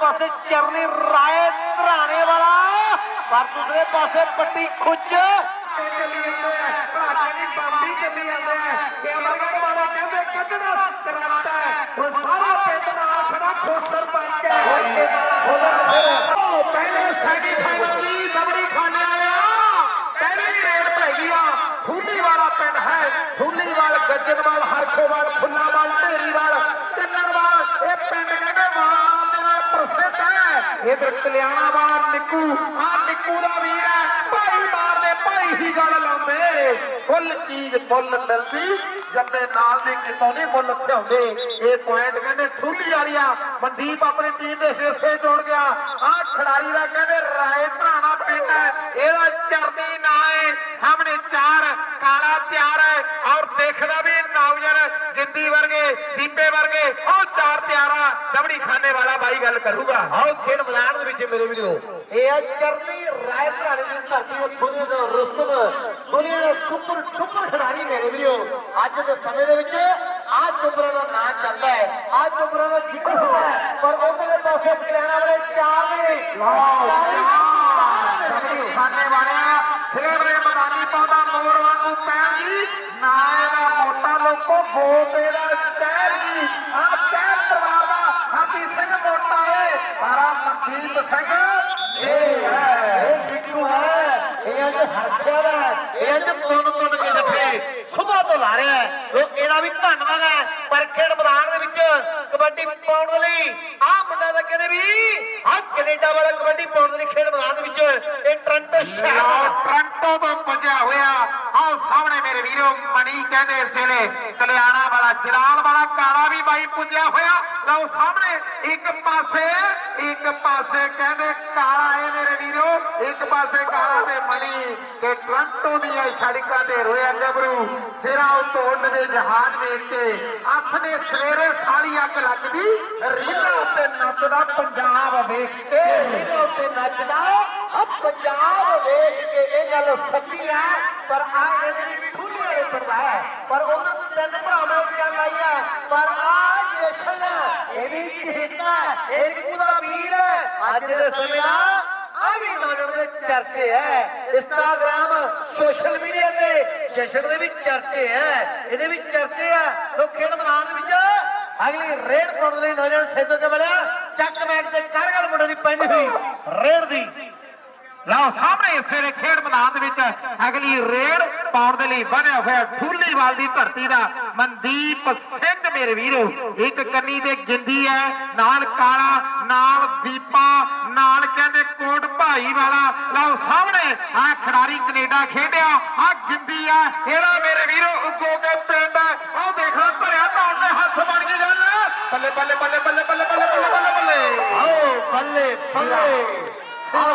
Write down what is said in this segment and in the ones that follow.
ਪਾਸੇ ਚਰਨੀ ਰਾਏ ਧਰਾਣੇ ਵਾਲਾ ਪਰ ਦੂਸਰੇ ਪਾਸੇ ਪੱਟੀ ਖੁੱਚ। ਤੇ ਚੱਲੀ ਜਾਂਦੇ ਆ ਭਲਾਕੇ ਦੀ ਬੰਬੀ ਚੱਲੀ ਜਾਂਦੇ ਆ ਕਿ ਅਮਰਗੜ ਵਾਲੇ ਕਹਿੰਦੇ ਕੱਢਣਾ ਕਰੰਟ ਹੈ। ਉਹ ਸਾਰਾ ਪਿੰਡ ਨਾਲ ਖੜਾ ਖੋਸਰ ਪੰਚ ਹੈ। ਉਹ ਪਹਿਲੇ ਸੈਮੀ ਫਾਈਨਲ ਦੀ ਦਬੜੀ ਖਾਣੇ ਆਇਆ ਪਹਿਲੀ ਰੇਡ ਪੈ ਗਈ ਆ। ਫੁੱਲੀ ਵਾਲਾ ਪਿੰਡ ਹੈ। ਫੁੱਲੀਵਾਲ ਗੱਜਣਵਾਲ ਹਰਖੋਵਾਲ ਫੁੱਲਾਵਾਲ ਢੇਰੀਵਾਲ। ਇਧਰ ਕਲਿਆਣਾ ਵਾਲਾ ਨਿੱਕੂ ਆ ਨਿੱਕੂ ਦਾ ਵੀਰ ਹੈ। ਭਾਈ ਮਾਰਦੇ, ਭਾਈ ਹੀ ਗੱਲ ਲਾਉਂਦੇ। ਫੁੱਲ ਚੀਜ਼ ਮੁੱਲ ਮਿਲਦੀ, ਜੰਮੇ ਨਾਲ ਦੀ ਕਿਤੋਂ ਨਹੀਂ ਮੁੱਲ ਥਿਆਉਂਦੇ ਇਹ ਪੁਆਇੰਟ ਕਹਿੰਦੇ ਠੁੱਲੀ ਵਾਲੀਆ, ਮਨਦੀਪ ਆਪਣੀ ਟੀਮ ਦੇ ਹਿੱਸੇ ਜੋੜ ਗਿਆ। ਆ ਖਿਡਾਰੀ ਦਾ ਕਹਿੰਦੇ ਰਾਏ ਧਰਾਣਾ ਪਿੰਡ ਹੈ। ਇਹਦਾ ਚਰਨੀ ਨਾਂ ਹੈ, ਸਾਹਮਣੇ ਚਾਰ ਕਾਲਾ ਤਿਆਰ ਹੈ ਔਰ ਦੇਖਦਾ ਵੀ ਨੌਜਵਾਨ ਗਿੱਦੀ ਵਰਗੇ ਦੀਪੇ ਵਰਗੇ ਉਹ ਚਾਰ ਤਿਆਰਾ ਦਬੜੀ ਖਾਨੇ ਵਾਲਾ ਬਾਈ ਗੱਲ ਕਰੂਗਾ। ਆਓ ਖੇਡ ਮੈਦਾਨ ਦੇ ਵਿੱਚ ਮੇਰੇ ਵੀਰੋ। ਇਹ ਆ ਚਰਨੀ ਰਾਏ ਧਰਾਣੇ ਦੀ ਧਰਤੀ ਦੇ ਦੁਨੀਆ ਦਾ ਰੁਸਤਮ ਦੁਨੀਆ ਦਾ ਸੁਪਰ ਡੁਪਰ ਖਿਡਾਰੀ ਮੇਰੇ ਵੀਰੋ। ਅੱਜ ਦੇ ਸਮੇਂ ਦੇ ਵਿੱਚ ਆ ਚੁੰਬਰਾ ਦਾ ਨਾਂ ਚੱਲਦਾ ਹੈ। ਆ ਚੁੰਬਰਾ ਦਾ ਜ਼ਿਕਰ ਹੁੰਦਾ ਹੈ। ਪਰ ਉਧਰਲੇ ਪਾਸੇ ਕਲਿਆਣਾ ਵਾਲੇ ਚਾਰ ਨੇ ਦਬੜੀ ਖਾਨੇ ਵਾਲਿਆ ਖੇਡ ਦੇ ਮੈਦਾਨੀ ਪਾਉਂਦਾ ਲੋਕੋ ਗੋ ਤੇਰਾ ਚਹਿਰ ਜੀ ਆ ਚਹਿਰ ਪਰਿਵਾਰ ਦਾ ਹਾਪੀ ਸਿੰਘ ਮੋਟਾ ਏ। ਤਾਰਾ ਮਨਦੀਪ ਸਿੰਘ ਇਹ ਹੈ ਇਹ ਬਿੱਟੂ ਹੈ ਇਹ ਅੱਜ ਹਰਖਿਆ ਦਾ ਇਹ ਅੱਜ ਤੁੰਨ ਤੁੰਨ ਕੇ ਜੱਫੇ ਸੁਬਾ ਤੋਂ ਲਾ ਰਿਹਾ ਉਹ ਇਹਦਾ ਵੀ ਧੰਨਵਾਦ ਹੈ। ਪਰ ਖੇਡ ਮੈਦਾਨ ਦੇ ਵਿੱਚ ਕਬੱਡੀ ਪਾਉਣ ਦੇ ਲਈ ਆ ਮੁੰਡਾ ਦਾ ਕਹਿੰਦੇ ਵੀ ਆ ਕੈਨੇਡਾ ਵਾਲਾ ਕਬੱਡੀ ਪਾਉਣ ਦੇ ਲਈ ਖੇਡ ਮੈਦਾਨ ਦੇ ਵਿੱਚ ਇਹ ਟ੍ਰਾਂਟੋ ਸ਼ਹਿਰ ਟ੍ਰਾਂਟੋ ਤੋਂ ਪੁੱਜਿਆ ਹੋਇਆ। ਆਹ ਸਾਹਮਣੇ ਮੇਰੇ ਵੀਰੋ ਮਣੀ ਕਹਿੰਦੇ ਇਸ ਵੇਲੇ ਕਲਿਆਣਾ ਵਾਲਾ, ਜਲਾਲ ਵਾਲਾ ਕਾਲਾ ਵੀ ਬਾਈ ਪੁੱਜਿਆ ਹੋਇਆ। ਲਓ ਸਾਹਮਣੇ ਇੱਕ ਪਾਸੇ ਇੱਕ ਪਾਸੇ ਕਹਿੰਦੇ ਕਾਲਾ ਏ ਮੇਰੇ ਵੀਰੋ, ਇੱਕ ਪਾਸੇ ਕਾਲਾ ਤੇ ਮਣੀ ਤੇ ਟ੍ਰਾਂਟੋ ਦੀਆਂ ਸੜਕਾਂ ਤੇ ਰੋਇਆ ਗੱਭਰੂ ਸਿਰਾਂ ਉੱਤੋਂ ਉੱਡਦੇ ਜਹਾਜ਼ ਵੇਖ ਕੇ ਅੱਖ ਨੇ ਸਵੇਰੇ ਸਾਲੀ ਅੱਗ ਲੱਗਦੀ, ਰੀਲਾਂ ਉੱਤੇ ਨੱਚਦਾ ਪੰਜਾਬ ਵੇਖ ਕੇ। ਇਹਨਾਂ ਉੱਤੇ ਨੱਚਦਾ ਆ ਪੰਜਾਬ ਵੇਖ ਕੇ ਇਹ ਗੱਲ ਸੱਚੀ ਆ, ਪਰ ਆ ਕਹਿੰਦੇ ਵੀ ਠੂਲੀ ਵਾਲੇ ਪੜਦਾ ਹੈ। ਪਰ ਉਧਰ ਤਿੰਨ ਭਰਾਵਾਂ ਚੱਲ ਆਈ ਆ, ਪਰ ਆ ਜਸ਼ਨ, ਇਹ ਵੀ ਚਿਹਤਾ ਇਹ ਨਿੱਕੂ ਵੀਰ ਅੱਜ ਦੇ ਸਮੇਂ ਦਾ ਆ ਵੀ ਨੌਜਵਾਨ ਦੇ ਚਰਚੇ ਹੈ। ਇੰਸਟਾਗ੍ਰਾਮ ਸੋਸ਼ਲ ਮੀਡੀਆ ਤੇ ਜਸ਼ਨ ਦੇ ਵੀ ਚਰਚੇ ਹੈ। ਇਹਦੇ ਵੀ ਚਰਚੇ ਆ। ਲੋਕ ਖੇਡ ਮੈਦਾਨ ਦੇ ਵਿੱਚ ਅਗਲੀ ਰੇਡ ਪਾਉਣ ਦੇ ਨੌਜਵਾਨ ਸੈਦੋ ਕੇ ਬੜਿਆ ਚੱਕ ਬੈਗ ਤੇ ਕਾਰਗਲ ਮੁੰਡੇ ਦੀ ਪੈਂਦੀ ਹੋਈ? ਰੇਡ ਦੀ। ਲਓ ਸਾਹਮਣੇ ਸਵੇਰੇ ਖੇਡ ਮੈਦਾਨ ਦੇ ਵਿੱਚ ਅਗਲੀ ਰੇਡ ਪਾਉਣ ਦੇ ਲਈ ਬਣਿਆ ਹੋਇਆ ਠੂਲੀਵਾਲ ਦੀ ਧਰਤੀ ਦਾ ਮਨਦੀਪ ਸਿੰਘ ਮੇਰੇ ਵੀਰੋ। ਇੱਕ ਕੰਨੀ ਦੇ ਗਿੰਦੀ ਹੈ ਨਾਲ ਕਾਲਾ ਨਾਲ ਦੀਪਾ ਨਾਲ ਕਹਿੰਦੇ ਕੋਟ ਭਾਈ ਵਾਲਾ। ਲਓ ਸਾਹਮਣੇ ਆ ਖਿਡਾਰੀ ਕੈਨੇਡਾ ਖੇਡਿਆ ਆ ਗਿੰਦੀ ਆ ਇਹਦਾ ਮੇਰੇ ਵੀਰੋ ਉੱਗੋ ਕੇ ਪਿੰਡ। ਉਹ ਦੇਖ ਲਓ ਭਰਿਆ ਧੌਣ ਦੇ ਹੱਥ ਬਣ ਗਏ ਗੱਲ। ਬੱਲੇ ਬੱਲੇ ਬੱਲੇ ਬੱਲੇ ਬੱਲੇ ਬੱਲੇ ਬੱਲੇ ਬੱਲੇ ਆਓ ਬੱਲੇ ਬੱਲੇ। ਸਿਰਾ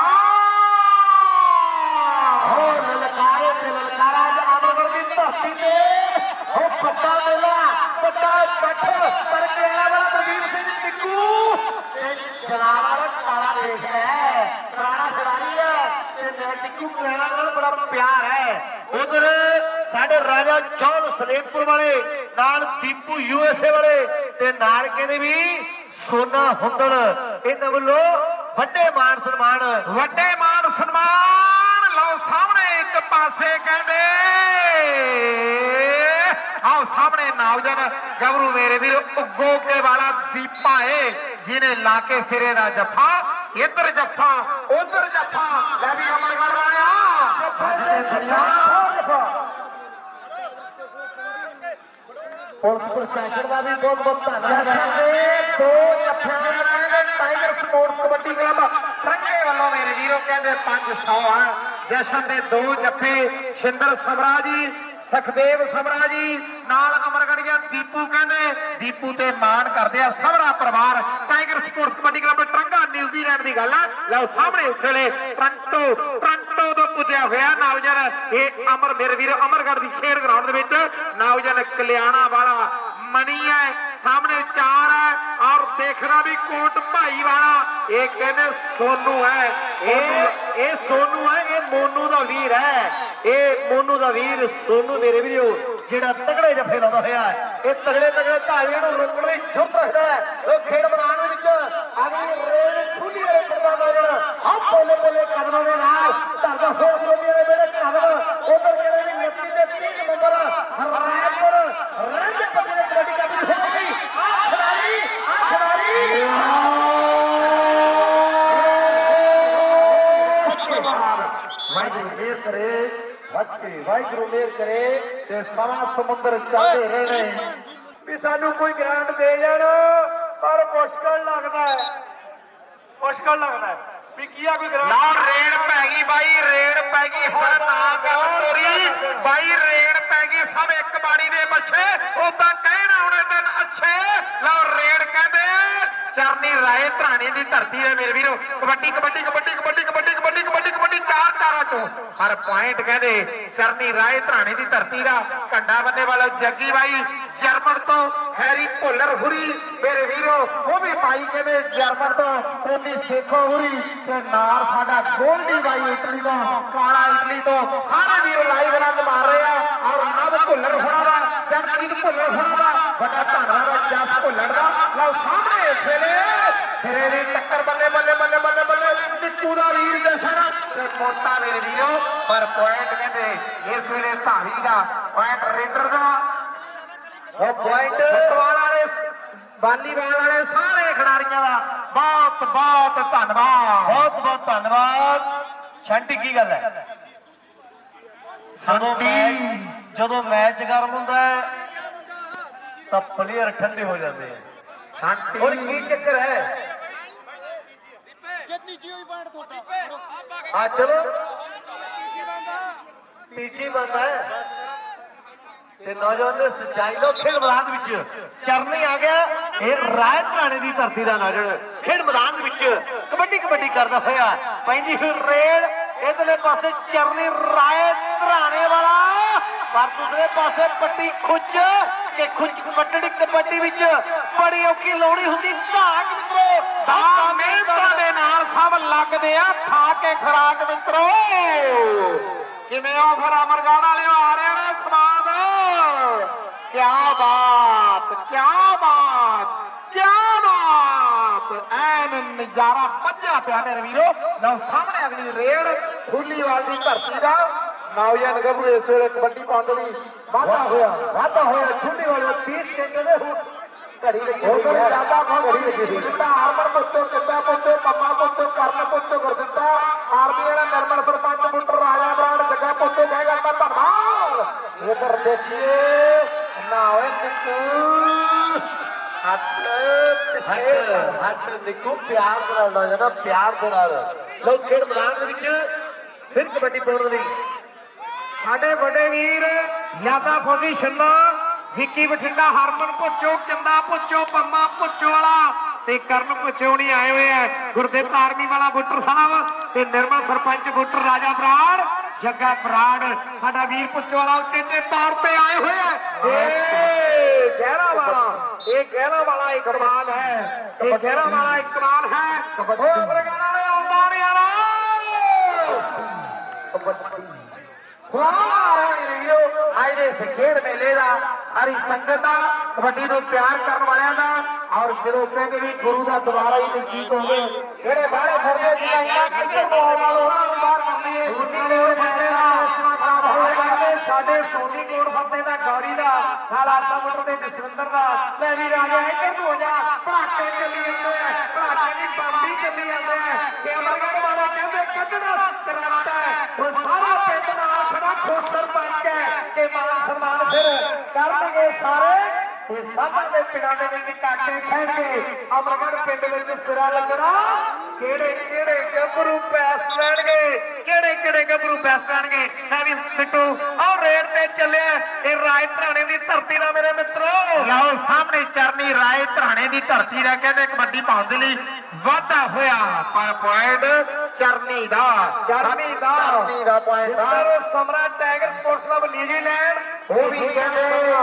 ਰਾਜਾ ਚੌਲ ਸਲੇਮਪੁਰ ਵਾਲੇ ਨਾਲ ਦੀਪੂ ਯੂਐਸਏ ਵਾਲੇ ਤੇ ਨਾਲ ਕਹਿੰਦੇ ਵੀ ਸੋਨਾ ਹੁੰਦੜ ਇਹਨਾਂ ਵੱਲੋਂ ਵੱਡੇ ਮਾਨ ਸਨਮਾਨ। ਵੱਡੇ ਮਾਨ ਸਨਮਾਨ ਲਓ ਸਾਹਮਣੇ ਇੱਕ ਪਾਸੇ ਕਹਿੰਦੇ ਆਓ ਸਾਹਮਣੇ ਨੌਜਵਾਨ ਗੱਭਰੂ ਮੇਰੇ ਵੀਰ ਉੱਗੋ ਕੇ ਵਾਲਾ ਦੀਪਾ ਏ ਜਿਹਨੇ ਲਾ ਕੇ ਸਿਰੇ ਦਾ ਜੱਫਾ। ਇੱਧਰ ਜੱਫਾ ਉਧਰ ਜੱਫਾ। ਲੈ ਵੀ ਅਮਰਗੜ ਵਾਲਿਆ। ਅੱਜ ਦੇ ਦੁਨੀਆ ਪੁਲਿਸ ਪ੍ਰਸ਼ਾਸਨ ਦਾ ਵੀ ਬਹੁਤ ਬਹੁਤ ਧੰਨਵਾਦ ਹੈ। ਦੋ ਜੱਫਿਆਂ ਕਹਿੰਦੇ tiger sports kabaddi club. Sanghe ਵੱਲੋਂ ਮੇਰੇ ਵੀਰੋ ਕਹਿੰਦੇ 500 ਆ। ਜਸ਼ਨ ਦੇ ਦੋ ਜੱਫੇ, ਸ਼ਿੰਦਰ ਸਵਰਾ ਜੀ ਸਖਦੇਵ ਸਮਰਾ ਜੀ ਨਾਲ ਅਮਰਗੜੀਆ ਦੀਪੂ ਕਹਿੰਦੇ, ਦੀਪੂ ਤੇ ਮਾਣ ਕਰਦੇ ਆ ਸਮਰਾ ਪਰਿਵਾਰ। Tiger sports kabaddi club Tauranga, New Zealand ਦੀ ਗੱਲ ਆ। ਲਓ ਸਾਹਮਣੇ ਇਸ ਵੇਲੇ ਟ੍ਰਾਂਟੋ ਟ੍ਰਾਂਟੋ ਤੋਂ ਪੁੱਜਿਆ ਹੋਇਆ ਨੌਜਨ ਇਹ ਅਮਰ ਮੇਰੇ ਵੀਰ ਅਮਰਗੜ ਦੀ ਖੇਡ ਗਰਾਊਂਡ ਦੇ ਵਿੱਚ ਨੌਜਨ ਕਲਿਆਣਾ ਵਾਲਾ ਮਣੀ ਹੈ, ਸਾਹਮਣੇ ਚਾਰ ਹੈ ਔਰ ਦੇਖਣਾ ਵੀ ਕੋਟ ਭਾਈ ਵਾਲਾ, ਇਹ ਕਹਿੰਦੇ ਸੋਨੂ ਹੈ। ਇਹ ਇਹ ਸੋਨੂ ਹੈ, ਇਹ ਮੋਨੂ ਦਾ ਵੀਰ ਹੈ। ਇਹ ਮੋਨੂ ਦਾ ਵੀਰ ਸੋਨੂ ਮੇਰੇ ਵੀਰੋ, ਜਿਹੜਾ ਤਗੜੇ ਜੱਫੇ ਲਾਉਂਦਾ ਹੋਇਆ ਇਹ ਤਗੜੇ ਤਗੜੇ ਧਾਵੀਆਂ ਨੂੰ ਰੋਕਣ ਦੀ ਜੁਰਤ ਰੱਖਦਾ ਹੈ। ਉਹ ਖੇਡ ਮੈਦਾਨ ਦੇ ਵਿੱਚ ਅਗਲੀ ਰੇਡ ਖੁੱਲੀ ਵਾਲੇ ਪੜਦਾ ਨਜ਼ਰ ਆ ਬੋਲੇ ਬੋਲੇ ਕਦਮਾਂ ਦੇ ਨਾਲ ਸਮੁੰਦਰ ਚੱਲਦੇ ਰਹਿਣੇ ਵੀ ਸਾਨੂੰ ਕੋਈ ਗ੍ਰਾਂਟ ਦੇ ਜਾਣ ਪਰ ਮੁਸ਼ਕਲ ਲੱਗਦਾ ਹੈ। ਮੁਸ਼ਕਲ ਲੱਗਦਾ ਹੈ। ਵੀ ਕੀਆ ਕੋਈ ਗ੍ਰਾਂਟ ਨਾ ਰੇਡ ਪੈ ਗਈ ਬਾਈ ਰੇਡ ਪੈ ਗਈ। ਹੁਣ ਨਾ ਗੱਲ ਤੋਰੀ। ਬਾਈ ਰੇਡ ਪੈ ਗਈ। ਸਭ ਇੱਕ ਬਾਣੀ ਦੇ ਬੱਚੇ ਉਦਾਂ ਕਹਿਣ ਆਉਣੇ ਦਿਨ ਅੱਛੇ। ਲਓ ਰੇਡ ਕਹਿੰਦੇ ਚਰਨੀ ਰਾਏ ਧਰਾਣੀ ਦੀ ਧਰਤੀ ਹੈ ਮੇਰੇ ਵੀਰੋ। ਕਬੱਡੀ ਕਬੱਡੀ ਕਬੱਡੀ ਚਾਰ ਚਾਰਾਂ ਚੋਂ। ਹਰ ਪੁਆਇੰਟ ਕਹਿੰਦੇ, ਚਰਨੀ ਰਾਏ ਧਰਾਣੇ ਦੀ ਧਰਤੀ ਦਾ। ਕੰਡਾ ਬੰਨੇ ਵਾਲਾ ਜੱਗੀ ਬਾਈ, ਜਰਮਨ ਤੋਂ ਹੈਰੀ ਭੁੱਲਰ ਹੁਰੀ। ਮੇਰੇ ਵੀਰੋ, ਉਹ ਵੀ ਭਾਈ ਕਹਿੰਦੇ, ਜਰਮਨ ਤੋਂ ਟੋਨੀ ਸੇਖੋ ਹੁਰੀ। ਤੇ ਨਾਲ ਸਾਡਾ ਗੋਲਡੀ ਬਾਈ ਇਟਲੀ ਤੋਂ, ਕਾਲਾ ਇਟਲੀ ਤੋਂ। ਸਾਰੇ ਵੀਰ ਲਾਈਵ ਰੰਗ ਮਾਰ ਰਹੇ ਆ। ਔਰ ਨਵ ਭੁੱਲਰ ਹੋਣਾ ਦਾ ਜਗਜੀਤ ਭੁੱਲਰ ਹੋਣਾ ਦਾ। ਵੱਡਾ ਧੰਨਵਾਦ ਜਸ ਭੁੱਲਰ ਦਾ। ਲਓ ਸਾਹਮਣੇ ਇਸ ਵੇਲੇ, ਸਿਰੇ ਦੀ ਟੱਕਰ ਬੱਲੇ ਬੱਲੇ ਬੱਲੇ ਬੱਲੇ ਨਿੱਕੂ ਦਾ ਵੀਰ ਜਸ਼ਨ ਤੇ ਮੋਟਾ ਮੇਰੇ ਵੀਰੋ ਪਰ ਪੁਆਇੰਟ ਕਹਿੰਦੇ ਇਸ ਵੇਲੇ ਧਾਵੀ ਦਾ ਪੁਆਇੰਟ ਰੇਡਰ ਦਾ। ਉਹ ਪੁਆਇੰਟ ਫੁੱਟਬਾਲ ਵਾਲੇ ਵਾਲੀਬਾਲ ਵਾਲੇ ਸਾਰੇ ਖਿਡਾਰੀਆਂ ਦਾ ਬਹੁਤ ਬਹੁਤ ਧੰਨਵਾਦ। ਬਹੁਤ ਬਹੁਤ ਧੰਨਵਾਦ। ਛੰਟੀ ਕੀ ਗੱਲ ਹੈ? ਜਦੋਂ ਮੈਚ ਜਦੋਂ ਮੈਚ ਗਰਮ ਹੁੰਦਾ ਹੈ ਤਾਂ ਪਲੇਅਰ ਠੰਡੇ ਹੋ ਜਾਂਦੇ ਆ। ਸ਼ਾਂਤੀ ਔਰ ਕੀ ਚੱਕਰ ਹੈ? ਆ ਚਲੋ। ਤੀਜੀ ਬੰਦਾ। ਹੈ। ਤੇ ਨੌਜਵਾਨ ਨੇ ਸੱਚਾਈ ਲੋ ਖੇਡ ਮੈਦਾਨ ਵਿੱਚ ਚਰਨੀ ਆ ਗਿਆ। ਇਹ ਰਾਇ ਘਰਾਣੇ ਦੀ ਧਰਤੀ ਦਾ ਨੌਜਵਾਨ। ਖੇਡ ਮੈਦਾਨ ਦੇ ਵਿੱਚ ਕਬੱਡੀ ਕਬੱਡੀ ਕਰਦਾ ਹੋਇਆ। ਪੈਂਦੀ ਹੋਈ ਰੇਡ ਇਧਰਲੇ ਪਾਸੇ ਚਰਨੀ ਰਾਏ ਘਰਾਣੇ ਵਾਲਾ। ਪਰ ਦੂਸਰੇ ਪਾਸੇ ਪੱਟੀ ਖੁੱਚ ਕਿ ਖੁੱਚ ਕਬੱਡੀ ਕਬੱਡੀ ਵਿੱਚ ਬੜੀ ਔਖੀ ਲਾਉਣੀ ਹੁੰਦੀ। ਧਾਕ ਮਿੱਤਰੋ ਆ ਮਿਹਨਤਾਂ ਦੇ ਨਾਲ ਸਭ ਲੱਗਦੇ ਆ। ਖਾ ਕੇ ਖਰਾਕ ਮਿੱਤਰੋ। ਕਿਵੇਂ ਹੋ ਫਿਰ ਅਮਰਗੜ ਵਾਲਿਓ? ਆ ਰਹੇ ਨੇ ਸਵਾਦ। ਕੀ ਬਾਤ ਕੀ ਬਾਤ ਕੀ ਬਾਤ। ਐਨ ਨਜ਼ਾਰਾ ਵੱਜਿਆ ਪਿਆ ਮੇਰੇ ਵੀਰੋ। ਲਓ ਸਾਹਮਣੇ ਅਗਲੀ ਰੇਡ ਫੁੱਲੀਵਾਲ ਦੀ ਧਰਤੀ ਦਾ। ਨੌਜਵਾਨ ਗੱਭਰੂ ਇਸ ਵੇਲੇ ਕਬੱਡੀ ਪਾਉਣ ਦੇ ਲਈ ਵਾਧਾ ਹੋਇਆ। ਵਾਧਾ ਹੋਇਆ। ਠੁੰਡੀ ਵਾਲੇ 30 ਕੇ ਕਹਿੰਦੇ ਹੁਣ ਘੜੀ ਲੱਗੀ ਹੋਈ ਉਧਰ ਹੈ। ਜ਼ਿਆਦਾ ਘੜੀ ਲੱਗੀ ਹੋਈ ਜਿੱਦਾਂ ਹਰਮਨ ਪੁੱਤੋ ਕਿੱਤਾ ਪੁੱਤੋ ਪੰਮਾ ਪੁੱਤੋ ਕਰਨ ਪੁੱਤੋ ਗੁਰਦਿੱਤਾ ਆਰਮੀ ਵਾਲਾ ਨਿਰਮਲ ਸਰਪੰਚ ਬੁੱਟਰ ਰਾਜਾ ਬਰਾੜ ਜੱਗਾ ਪੁੱਤੋ ਕਹਿ ਗੱਲ ਮੈਂ ਧੰਨਵਾਦ। ਉਧਰ ਦੇਖੀਏ ਨਾ ਓਏ ਨਿੱਕੂ। ਹੱਥ ਪਿੱਛੇ ਹੱਟ ਹੱਟ। ਨਿੱਕੂ ਪਿਆਰ ਦੇ ਨਾਲ ਨਾ ਜਾਣਾ ਪਿਆਰ ਦੇ ਨਾਲ। ਲੋਕ ਖੇਡ ਮੈਦਾਨ ਦੇ ਵਿੱਚ ਫਿਰ ਕਬੱਡੀ ਪਾਉਣ ਲਈ ਸਾਡੇ ਵੱਡੇ ਵੀਰ ਯਾਦਾ ਫੌਜੀ ਛੱਲਾ ਵਿੱਕੀ ਬਠਿੰਡਾ ਹਰਮਨ ਪੁੱਚੋ ਕਿੰਦਾ ਪੁੱਚੋ ਪੰਮਾ ਪੁੱਚੋ ਵਾਲਾ ਤੇ ਕਰਨ ਪੁੱਚੋ ਨਹੀਂ ਆਏ ਹੋਏ ਆ। ਗੁਰਦੇਵ ਆਰਮੀ ਵਾਲਾ ਬੁੱਟਰ ਸਾਹਿਬ ਤੇ ਨਿਰਮਲ ਸਰਪੰਚ ਬੁੱਟਰ ਰਾਜਾ ਬਰਾੜ ਜੱਗਾ ਬਰਾੜ ਸਾਡਾ ਵੀਰ ਪੁੱਚੋ ਵਾਲਾ ਉਚੇਚੇ ਤੌਰ ਤੇ ਆਏ ਹੋਏ ਆ। ਏ ਗਹਿਰਾ ਵਾਲਾ ਇਹ ਗਹਿਰਾ ਵਾਲਾ ਇੱਕ ਕਮਾਲ ਹੈ। ਇਹ ਗਹਿਰਾ ਵਾਲਾ ਇੱਕ ਕਮਾਲ ਹੈ। ਉਹ ਵਾਲੇ ਆਉਂਦਾ ਨਹੀਂ ਆ ਸਾਰੇ ਮੇਰੇ ਵੀਰੋ ਅੱਜ ਦੇ ਇਸ ਖੇਡ ਮੇਲੇ ਦਾ। ਸਾਰੀ ਸੰਗਤ ਦਾ ਕਬੱਡੀ ਨੂੰ ਪਿਆਰ ਕਰਨ ਵਾਲਿਆਂ ਦਾ ਔਰ ਜਦੋਂ ਕਹਿੰਦੇ ਵੀ ਗੁਰੂ ਦਾ ਦੁਬਾਰਾ ਹੀ ਨਜ਼ਦੀਕ ਹੋਵੇ, ਜਿਹੜੇ ਬਾਹਲੇ ਫੜਦੇ ਜਿਹਾ ਇਹਨਾਂ ਕਿੱਧਰ ਨੂੰ ਆਉਣ ਵਾਲੋ ਉਹਨਾਂ ਨੂੰ ਬਾਹਰ ਕਰ ਲਈਏ ਨਾਲੇ ਦਾ ਆਸਮਾ ਖਰਾਬ ਹੋਵੇਗਾ ਸਾਡੇ ਸੋਨੀ ਕੋਟ ਫੱਤੇ ਦਾ ਗੌਰੀ ਦਾ, ਨਾਲ ਆਸਾ ਦੇ ਜਸਵਿੰਦਰ ਦਾ। ਲੈ ਵੀ ਰਾਜਾ, ਇੱਧਰ ਨੂੰ ਹੋ ਜਾ। ਪੜਾਕੇ ਚੱਲੀ ਜਾਂਦੇ ਆ ਪੜਾਕੇ ਦੀ ਬੰਬੀ ਚੱਲੀ ਜਾਂਦੇ ਆ ਕਿ ਅਮਰਗੜ ਵਾਲੇ ਕਹਿੰਦੇ, ਕੱਢਣਾ ਕਰੰਟ ਨਾਲ ਖੜਾ ਹੈ ਕਿ ਮਾਨ ਸਨਮਾਨ ਫਿਰ ਕਰਨਗੇ ਸਾਰੇ। ਤੇ ਸਾਧਾਂ ਦੇ ਪਿੰਡਾਂ ਦੇ ਵਿੱਚ ਕਾਟੇ ਖੈਣਗੇ ਅਮਰਗੜ ਪਿੰਡ ਵਿੱਚ ਸਿਰਾ ਲੱਗਣਾ। ਕਿਹੜੇ ਕਿਹੜੇ ਗੱਭਰੂ ਪੈਸ ਲੈਣਗੇ? ਕਿਹੜੇ ਕਿਹੜੇ ਗੱਭਰੂ ਪੈਸ ਲੈਣਗੇ? ਮੈਂ ਵੀ ਬਿੱਟੂ ਆਹ ਰੇਡ ਤੇ ਚੱਲਿਆ। ਰਾਏ ਧਰਾਣੇ ਦੀ ਧਰਤੀ ਦਾ ਮੇਰੇ ਮਿੱਤਰੋ। ਲਓ ਸਾਹਮਣੇ ਚਰਨੀ ਰਾਏ ਧਰਾਣੇ ਦੀ ਧਰਤੀ ਦਾ ਕਹਿੰਦੇ ਕਬੱਡੀ ਪਾਉਣ ਦੇ ਲਈ ਵਾਧਾ ਹੋਇਆ ਪਰ ਪੁਆਇੰਟ ਚਰਨੀ ਦਾ। ਚਰਨੀ ਦਾ। ਚਰਨੀ ਦਾ ਪੁਆਇੰਟ ਜਿੱਧਰ Samra tiger sports club New Zealand ਉਹ ਵੀ ਕਹਿੰਦੇ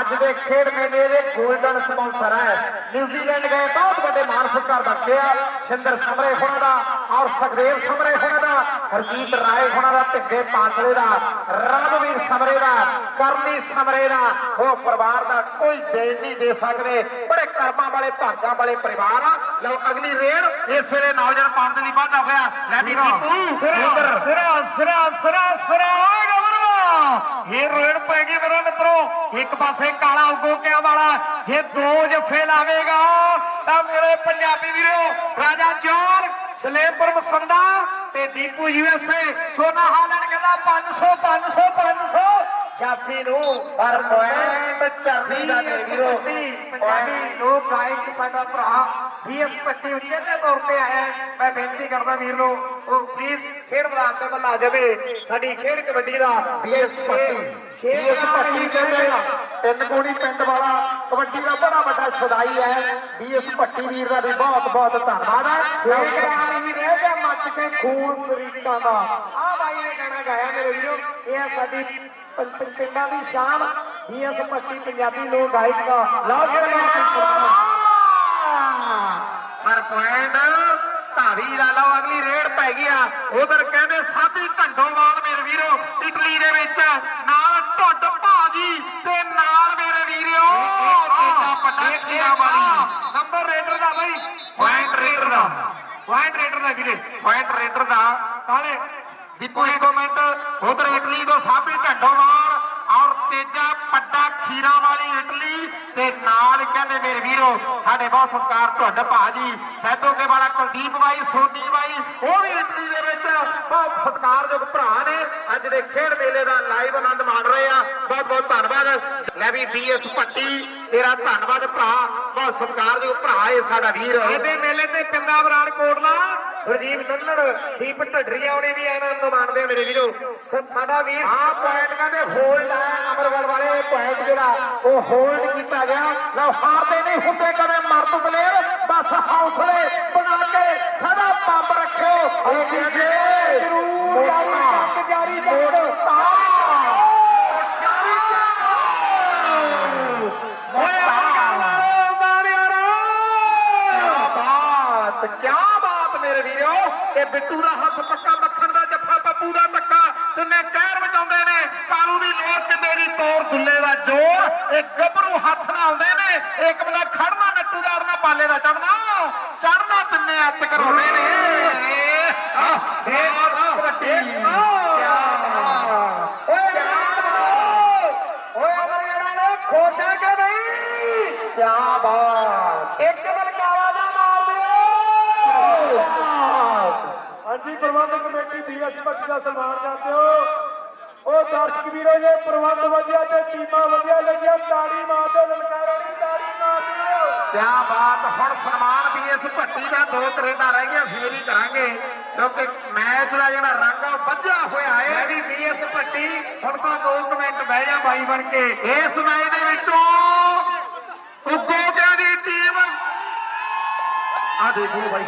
ਅੱਜ ਦੇ ਖੇਡ ਮੇਲੇ ਦੇ 골ਡਨ ਸਪਾਂਸਰ ਹੈ। ਨਿਊਜ਼ੀਲੈਂਡ ਗਏ ਬਹੁਤ ਵੱਡੇ ਮਾਨ ਸਤਿਕਾਰ ਬਖਸ਼ਿਆ। ਸ਼ਿੰਦਰ ਸਮਰੇ ਹੋਣਾ ਦਾ ਔਰ ਸੁਖਦੇਵ ਸਮਰੇ ਹੋਣਾ ਦਾ ਹਰਜੀਤ ਰਾਏ ਹੋਣਾ ਦਾ ਢਿੱਗੇ ਪਾਸਲੇ ਦਾ ਰਵਵੀਰ ਸਮਰੇ ਦਾ ਕਰਨੀ ਸਮਰੇ ਦਾ ਉਹ ਪਰਿਵਾਰ ਦਾ ਕੋਈ ਦੇਣ ਨਹੀਂ ਦੇ ਸਕਦੇ। ਬੜੇ ਕਰਮਾਂ ਵਾਲੇ ਭਾਗਾਂ ਵਾਲੇ ਪਰਿਵਾਰ ਆ। ਲਓ ਅਗਲੀ ਰੇਡ ਇਸ ਵੇਲੇ ਨੌਜਵਾਨ ਪਾਉਣ ਦੇ ਲਈ ਵਾਧਾ ਹੋਇਆ। ਲੈ ਵੀ ਦੀਪੂ ਸਿਰਾ ਸਿਰਾ ਸਿਰਾ ਸਿਰਾ ਸਿਰਾ ਗਵਰਵਾ ਇਹ ਰੇਡ ਪੈ ਗਈ ਮੇਰੇ ਮਿੱਤਰੋ। ਇੱਕ ਪਾਸੇ ਕਾਲਾ ਉਗੋਕਿਆਂ ਵਾਲਾ। ਜੇ ਦੋ ਜੱਫੇ ਲਾਵੇਗਾ ਤਾਂ ਮੇਰੇ ਪੰਜਾਬੀ ਵੀਰੋ ਰਾਜਾ ਚੌਰ ਸਲੇਮਪੁਰ ਮਸੰਦਾ ਤੇ ਦੀਪੂ ਯੂਐਸਏ ਸੋਨਾ ਹਾਲੈਂਡ ਕਹਿੰਦਾ 500 500 500 ਜਾਫੀ ਨੂੰ ਪਰ ਪੁਆਇੰਟ ਚਰਨੀ ਦਾ ਮੇਰੇ ਵੀਰੋ। ਪੰਜਾਬੀ ਲੋਕ ਗਾਇਕ ਸਾਡਾ ਭਰਾ ਬੀਐਸ ਪੱਟੀ ਉੱਚੇ ਤੇ ਤੌਰ ਤੇ ਆਇਆ। ਮੈਂ ਬੇਨਤੀ ਕਰਦਾ ਵੀਰ ਨੂੰ ਉਹ ਪਲੀਜ਼ ਖੇਡ ਮੈਦਾਨ ਤੇ ਬੱਲਾ ਜਾਵੇ। ਸਾਡੀ ਖੇਡ ਕਬੱਡੀ ਦਾ ਬੀਐਸ ਪੱਟੀ ਬੀਐਸ ਪੱਟੀ ਕਹਿੰਦੇ ਤਿੰਨ ਕੋੜੀ ਪਿੰਡ ਵਾਲਾ ਕਬੱਡੀ ਦਾ ਬੜਾ ਵੱਡਾ ਛਦਾਈ ਹੈ। ਬੀਐਸ ਪੱਟੀ ਵੀਰ ਦਾ ਵੀ ਬਹੁਤ ਬਹੁਤ ਧੰਨਵਾਦ ਹੈ। ਸੇਗਰਾਮ ਹੀ ਰਹਿ ਗਿਆ ਮੱਚ ਕੇ ਖੂਨ ਸਰੀਕਾਂ ਦਾ। ਆ ਬਾਈ ਨੇ ਗਾਣਾ ਗਾਇਆ ਮੇਰੇ ਵੀਰੋ। ਇਹ ਹੈ ਸਾਡੀ ਪਿੰਡਾਂ ਦੀ ਸ਼ਾਨ। ਬੀਐਸ ਪੱਟੀ ਪੰਜਾਬੀ ਲੋਕ ਗਾਇਕ ਦਾ। ਲਓ ਪਰ ਪੁਆਇੰਟ ਧਾਰੀ ਦਾ ਲਓ ਅਗਲੀ ਰੇਡ ਪੈ ਗਿਆ ਉਧਰ ਕਹਿੰਦੇ ਸਾਬੀ ਢੰਡੋਵਾਲ ਮੇਰੇ ਵੀਰੋ ਇਟਲੀ ਦੇ ਵਿੱਚ। ਨਾਲ ਢੁੱਡ ਭਾਜੀ ਤੇ ਨਾਲ ਮੇਰੇ ਵੀਰੋ। ਤੇਜਾ ਪੱਟਾ ਖੀਰਾ ਵਾਲੀ ਨੰਬਰ ਰੇਡਰ ਦਾ ਬਾਈ। ਪੁਆਇੰਟ ਰੇਡਰ ਦਾ। ਪੁਆਇੰਟ ਰੇਡਰ ਦਾ ਵੀਰੇ। ਪੁਆਇੰਟ ਰੇਡਰ ਦਾ। ਕਾਲੇ ਦੀਪੂ ਇੱਕ ਮਿੰਟ। ਉਧਰ ਇਟਲੀ ਤੋਂ ਸਾਬੀ ਢੰਡੋਵਾਲ ਔਰ ਤੇਜਾ ਖੀਰਾ ਵਾਲੀ ਇਟਲੀ ਤੇ ਨਾਲ ਕਹਿੰਦੇ ਮੇਰੇ ਵੀਰੋ, ਸਾਡੇ ਬਹੁਤ ਸਤਿਕਾਰ ਢੁੱਡ ਭਾਜੀ। ਸੈਦੋਕੇ ਵਾਲਾ ਕੁਲਦੀਪ ਬਾਈ, ਸੋਨੀ ਬਾਈ, ਉਹ ਵੀ ਇਟਲੀ ਦੇ ਵਿੱਚ ਬਹੁਤ ਸਤਿਕਾਰਯੋਗ ਭਰਾ ਨੇ। ਅੱਜ ਦੇ ਖੇਡ ਮੇਲੇ ਦਾ ਲਾਈਵ ਆਨੰਦ ਮਾਣ ਰਹੇ ਆ। ਬਹੁਤ ਬਹੁਤ ਧੰਨਵਾਦ। ਲੈ ਵੀ ਬੀਐਸ ਭੱਟੀ, ਤੇਰਾ ਧੰਨਵਾਦ ਭਰਾ, ਬਹੁਤ ਸਤਿਕਾਰਯੋਗ ਭਰਾ ਏ ਸਾਡਾ ਵੀਰ। ਇਹਦੇ ਮੇਲੇ ਤੇ ਪਿੰਦਾ ਬਰਾੜ ਕੋਟਲਾ ਰਜੀਵ ਨੰਨੜ ਦੀਪ ਢੱਡਰੀਆ ਉਹਨੇ ਵੀ ਆਨੰਦ ਮਾਣਦੇ ਆ ਮੇਰੇ ਵੀਰੋ। ਸਾਡਾ ਵੀਰ ਆ ਪੁਆਇੰਟ ਕਹਿੰਦੇ ਹੋਲਡ ਹੈ ਅਮਰਗੜ ਵਾਲੇ ਪੁਆਇੰਟ ਜਿਹੜਾ ਉਹ ਹੋਲਡ ਕੀਤਾ ਗਿਆ। ਲਓ ਹਾਰਦੇ ਨਹੀਂ ਹੁੰਦੇ ਕਦੇ ਮਰਦ ਪਲੇਅਰ ਬਸ ਹੌਸਲੇ ਬਣਾ ਕੇ ਸਦਾ ਪੰਬ ਰੱਖੋ ਇਹ ਕਹਿੰਦੇ ਜ਼ਰੂਰ ਜਾਰੀ ਚੱਕ ਜਾਰੀ ਚੱਕ ਓਏ ਅਮਰਗੜ ਵਾਲੋ ਮਾਰਿਆਰਾ ਕਿਆ ਬਾਤ ਕਿਆ ਬਾਤ ਮੇਰੇ ਵੀਰੋ ਇਹ ਬਿੱਟੂ ਦਾ ਹੱਥ ਪੱਕਾ ਮੱਖਣ ਦਾ ਜੱਫਾ ਬੱਬੂ ਦਾ ਧੱਕਾ। ਤਿੰਨੇ ਕਹਿਰ ਮਚਾਉਂਦੇ ਨੇ। ਕਾਲੂ ਦੀ ਲੋਰ ਕਿੰਦੇ ਦੀ ਤੋਰ ਦੁੱਲੇ ਦਾ ਜੋਰ, ਇਹ ਗੱਭਰੂ ਹੱਥ ਨਾਲ ਆਉਂਦੇ ਨੇ। ਇੱਕ ਬੰਦਾ ਖੜਨਾ, ਨੱਟੂ ਦਾ ਅਰਨਾ ਪਾਲੇ ਦਾ ਚੜਨਾ। ਚੜਨਾ ਤਿੰਨੇ ਅੱਤ ਕਰਾਉਂਦੇ ਨੇ। ਆਹ ਸੇਵਾ ਕਬੱਡੀ ਕਿਆ ਬਾਤ ਓਏ ਓਏ ਅਮਰਗੜ ਵਾਲੋ ਖੁਸ਼ ਹੈ ਕਿ ਨਹੀਂ ਕਿਆ ਬਾਤ ਇੱਕ ਲਲਕਾਰਾ ਦਾ ਮਾਰ ਦਿਓ ਹਾਂਜੀ ਪ੍ਰਬੰਧਕ ਕਮੇਟੀ ਬੀਐਸ ਭੱਟੀ ਦਾ ਸਨਮਾਨ ਕਰਦੇ ਹੋ ਉਹ ਦਰਸ਼ਕ ਵੀਰੋ ਜੇ ਪ੍ਰਬੰਧ ਵਧੀਆ ਤੇ ਟੀਮਾਂ ਵਧੀਆ ਲੱਗੀਆਂ। ਤਾੜੀ ਲਲਕਾਰਾਂ ਦੀ ਤਾੜੀ ਮਾਰ ਦਿਓ। ਕਿਆ ਬਾਤ ਹੁਣ ਸਨਮਾਨ ਵੀ ਇਸ ਭੱਟੀ ਦਾ ਦੋ ਕਰੇਟਾਂ ਰਹਿ ਗਈਆਂ ਫੇਰ ਹੀ ਕਰਾਂਗੇ। ਕਿਉਂਕਿ ਮੈਚ ਦਾ ਜਿਹੜਾ ਰੰਗ ਆ ਵੱਜਿਆ ਹੋਇਆ ਮੈਂ ਹੈ ਵੀ ਬੀਐਸ ਭੱਟੀ ਹੁਣ ਤਾਂ 2 ਮਿੰਟ ਬਹਿ ਜਾ ਬਾਈ ਬਣ ਕੇ। ਇਸ ਮੈਚ ਦੇ ਵਿੱਚੋਂ ਉਗੋਕਿਆਂ ਦੀ ਟੀਮ? ਆ ਦੇਖੋ ਬਾਈ।